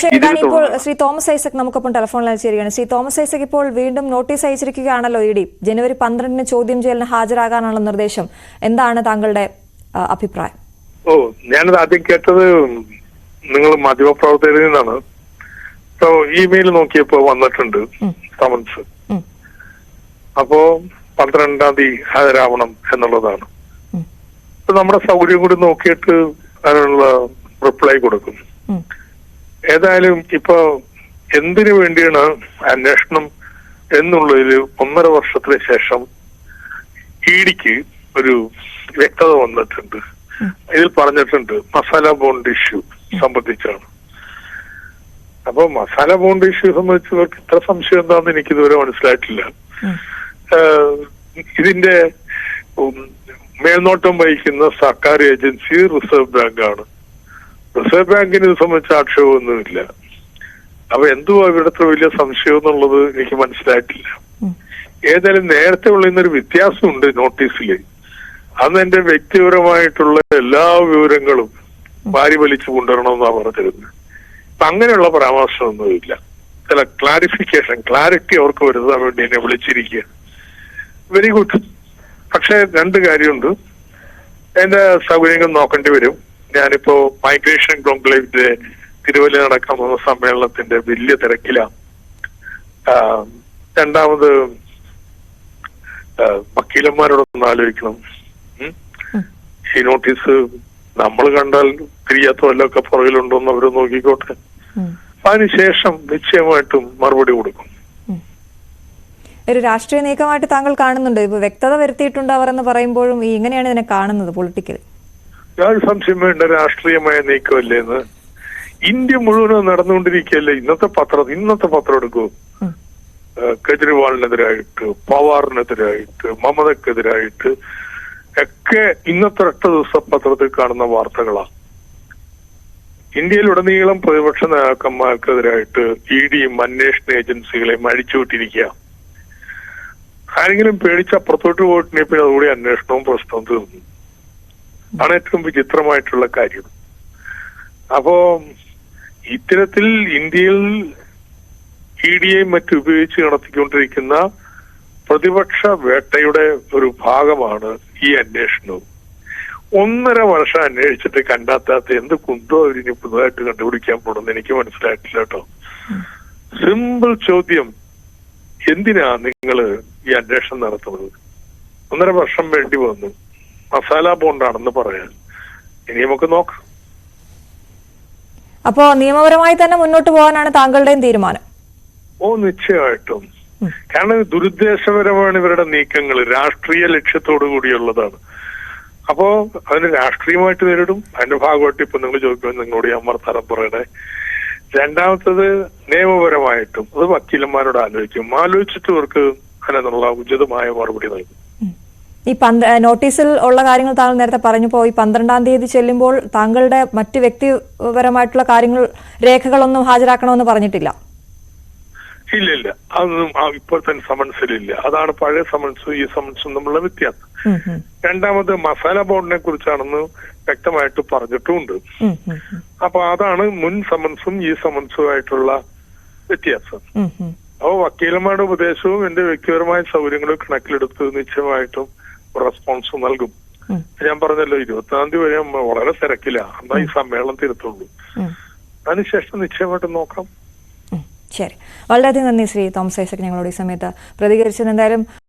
ശരി ഇപ്പോൾ ശ്രീ തോമസ് ഐസക് നമുക്കൊപ്പം ടെലിഫോണിൽ അയച്ചിരിക്കുകയാണ്. ശ്രീ തോമസ് ഐസക് ഇപ്പോൾ വീണ്ടും നോട്ടീസ് അയച്ചിരിക്കുകയാണല്ലോ ഇ ഡി. ജനുവരി പന്ത്രണ്ടിന് ചോദ്യം ചെയ്യലിന് ഹാജരാകാനുള്ള നിർദ്ദേശം. എന്താണ് താങ്കളുടെ അഭിപ്രായം? ഓ ഞാനത് ആദ്യം കേട്ടത് നിങ്ങൾ മാധ്യമപ്രവർത്തകരിൽ നിന്നാണ്. സോ ഇമെയിൽ നോക്കിയപ്പോ വന്നിട്ടുണ്ട് സമൻസ്. അപ്പോ പന്ത്രണ്ടാം തീയതി ഹാജരാവണം എന്നുള്ളതാണ്. നമ്മുടെ സൗകര്യം കൂടി നോക്കിയിട്ട് അതിനുള്ള റിപ്ലൈ കൊടുക്കും. ഏതായാലും ഇപ്പൊ എന്തിനു വേണ്ടിയാണ് അന്വേഷണം എന്നുള്ളതിൽ ഒന്നര വർഷത്തിന് ശേഷം ഇഡിക്ക് ഒരു വ്യക്തത വന്നിട്ടുണ്ട്. ഇതിൽ പറഞ്ഞിട്ടുണ്ട് മസാല ബോണ്ട് ഇഷ്യൂ സംബന്ധിച്ചാണ്. അപ്പൊ മസാല ബോണ്ട് ഇഷ്യൂ സംബന്ധിച്ച് ഇവർക്ക് ഇത്ര സംശയം എന്താണെന്ന് എനിക്ക് ഇതുവരെ മനസ്സിലായിട്ടില്ല. ഇതിന്റെ മേൽനോട്ടം വഹിക്കുന്ന സർക്കാർ ഏജൻസി റിസർവ് ബാങ്കാണ്. റിസർവ് ബാങ്കിന് ഇത് സംബന്ധിച്ച് ആക്ഷേപമൊന്നുമില്ല. അപ്പൊ എന്തുവാ ഇവിടുത്തെ വലിയ സംശയം എന്നുള്ളത് എനിക്ക് മനസ്സിലായിട്ടില്ല. ഏതായാലും നേരത്തെ ഉള്ള ഇന്നൊരു വ്യത്യാസമുണ്ട് നോട്ടീസിൽ അന്ന് എന്റെ വ്യക്തിപരമായിട്ടുള്ള എല്ലാ വിവരങ്ങളും വാരി വലിച്ചു കൊണ്ടുവരണമെന്നാണ് പറഞ്ഞിരുന്നത്. അപ്പൊ അങ്ങനെയുള്ള പരാമർശമൊന്നുമില്ല. ചില ക്ലാരിഫിക്കേഷൻ ക്ലാരിറ്റി അവർക്ക് വരുത്താൻ വേണ്ടി എന്നെ വിളിച്ചിരിക്കുക വെരി ഗുഡ് പക്ഷെ രണ്ട് കാര്യമുണ്ട്. എന്റെ സൗകര്യങ്ങൾ നോക്കേണ്ടി വരും. ഞാനിപ്പോ മൈഗ്രേഷൻ കോൺക്ലേവിന്റെ തിരുവല്ല നടക്കാൻ പോകുന്ന സമ്മേളനത്തിന്റെ വലിയ തിരക്കിലാണ്. രണ്ടാമത് വക്കീലന്മാരോടൊന്നും ആലോചിക്കണം. ഈ നോട്ടീസ് നമ്മൾ കണ്ടാൽ തിരിയാത്ത വല്ലതൊക്കെ പുറകിലുണ്ടോന്ന് അവർ നോക്കിക്കോട്ടെ. അതിനുശേഷം നിശ്ചയമായിട്ടും മറുപടി കൊടുക്കും. ഒരു രാഷ്ട്രീയ നീക്കമായിട്ട് താങ്കൾ കാണുന്നുണ്ട്? ഇപ്പൊ വ്യക്തത വരുത്തിയിട്ടുണ്ട് അവർ എന്ന് പറയുമ്പോഴും ഈ ഇങ്ങനെയാണ് ഇതിനെ കാണുന്നത് പൊളിറ്റിക്കൽ യാതൊരു സംശയം വേണ്ട രാഷ്ട്രീയമായ നീക്കമല്ലേ എന്ന് ഇന്ത്യ മുഴുവനും നടന്നുകൊണ്ടിരിക്കുകയല്ലേ? ഇന്നത്തെ പത്രം ഇന്നത്തെ പത്രം എടുക്കൂ. കെജ്രിവാളിനെതിരായിട്ട് പവാറിനെതിരായിട്ട് മമതക്കെതിരായിട്ട് ഒക്കെ ഇന്നത്തെ ഒറ്റ ദിവസം പത്രത്തിൽ കാണുന്ന വാർത്തകളാണ് ഇന്ത്യയിലുടനീളം പ്രതിപക്ഷ നേതാക്കന്മാർക്കെതിരായിട്ട് ഇ ഡിയും അന്വേഷണ ഏജൻസികളെയും അഴിച്ചുവിട്ടിരിക്കുക ആരെങ്കിലും പേടിച്ച് അപ്പുറത്തോട്ട് പോയിട്ടുണ്ടെങ്കിൽ പിന്നെ അതുകൂടി അന്വേഷണവും പ്രശ്നവും തീർന്നു. ആണ് ഏറ്റവും വിചിത്രമായിട്ടുള്ള കാര്യം. അപ്പോ ഇത്തരത്തിൽ ഇന്ത്യയിൽ ഇ ഡിയെയും മറ്റു ഉപയോഗിച്ച് നടത്തിക്കൊണ്ടിരിക്കുന്ന പ്രതിപക്ഷ വേട്ടയുടെ ഒരു ഭാഗമാണ് ഈ അന്വേഷണവും. ഒന്നര വർഷം അന്വേഷിച്ചിട്ട് കണ്ടെത്താത്ത എന്ത് കുന്തോ അവരിനി പുതുതായിട്ട് കണ്ടുപിടിക്കാൻ പോണെന്ന് എനിക്ക് മനസ്സിലായിട്ടില്ല കേട്ടോ. സിമ്പിൾ ചോദ്യം എന്തിനാ നിങ്ങൾ ഈ അന്വേഷണം നടത്തുന്നത്? ഒന്നര വർഷം വേണ്ടി വന്നു. മസാല ബോണ്ടാണെന്ന് പറയാൻ. ഇനി നമുക്ക് നോക്കാം. അപ്പോ നിയമപരമായി തന്നെ മുന്നോട്ട് പോകാനാണ് താങ്കളുടെയും തീരുമാനം. ഓ നിശ്ചയമായിട്ടും. കാരണം ദുരുദ്ദേശപരമാണ് ഇവരുടെ നീക്കങ്ങൾ. രാഷ്ട്രീയ ലക്ഷ്യത്തോടു കൂടിയുള്ളതാണ്. അപ്പോ അതിന് രാഷ്ട്രീയമായിട്ട് നേരിടും. അതിന്റെ ഭാഗമായിട്ട് ഇപ്പൊ നിങ്ങൾ ചോദിക്കുമ്പോൾ നിങ്ങളോട് ഞാൻ വർത്താനം പറയണേ. രണ്ടാമത്തത് നിയമപരമായിട്ടും അത് വക്കീലന്മാരോട് ആലോചിക്കും. ആലോചിച്ചിട്ട് ഇവർക്ക് അതിനുള്ള ഉചിതമായ മറുപടി നൽകും. ഈ പന്ത്ര നോട്ടീസിൽ ഉള്ള കാര്യങ്ങൾ താങ്കൾ നേരത്തെ പറഞ്ഞപ്പോൾ ഈ പന്ത്രണ്ടാം തീയതി ചെല്ലുമ്പോൾ താങ്കളുടെ മറ്റ് വ്യക്തിപരമായിട്ടുള്ള കാര്യങ്ങൾ രേഖകളൊന്നും ഹാജരാക്കണമെന്ന് പറഞ്ഞിട്ടില്ല? ഇല്ല ഇല്ല. അതൊന്നും ഇപ്പോഴത്തെ സമൻസിലില്ല. അതാണ് പഴയ സമൻസും ഈ സമൻസും തമ്മിലുള്ള വ്യത്യാസം. രണ്ടാമത് മസാല ബോർഡിനെ കുറിച്ചാണെന്ന് വ്യക്തമായിട്ട് പറഞ്ഞിട്ടുമുണ്ട് അപ്പൊ അതാണ് മുൻ സമൻസും ഈ സമൻസും ആയിട്ടുള്ള വ്യത്യാസം. ഉം, ഉം. അപ്പൊ വക്കീലന്മാരുടെ ഉപദേശവും എന്റെ വ്യക്തിപരമായ സൗകര്യങ്ങളും കണക്കിലെടുത്ത് നിശ്ചയമായിട്ടും റെസ്പോൺസ് നൽകും. ഞാൻ പറഞ്ഞല്ലോ ഇരുപത്തിനാം തീയതി വരെ വളരെ തിരക്കില്ല എന്നാ ഈ സമ്മേളനം തിരുത്തുള്ളൂ. അതിനുശേഷം നിശ്ചയമായിട്ട് നോക്കാം. ശരി. വളരെയധികം നന്ദി ശ്രീ തോമസ് ഐസക് ഞങ്ങളോട് ഈ സമയത്ത് പ്രതികരിച്ചത് എന്തായാലും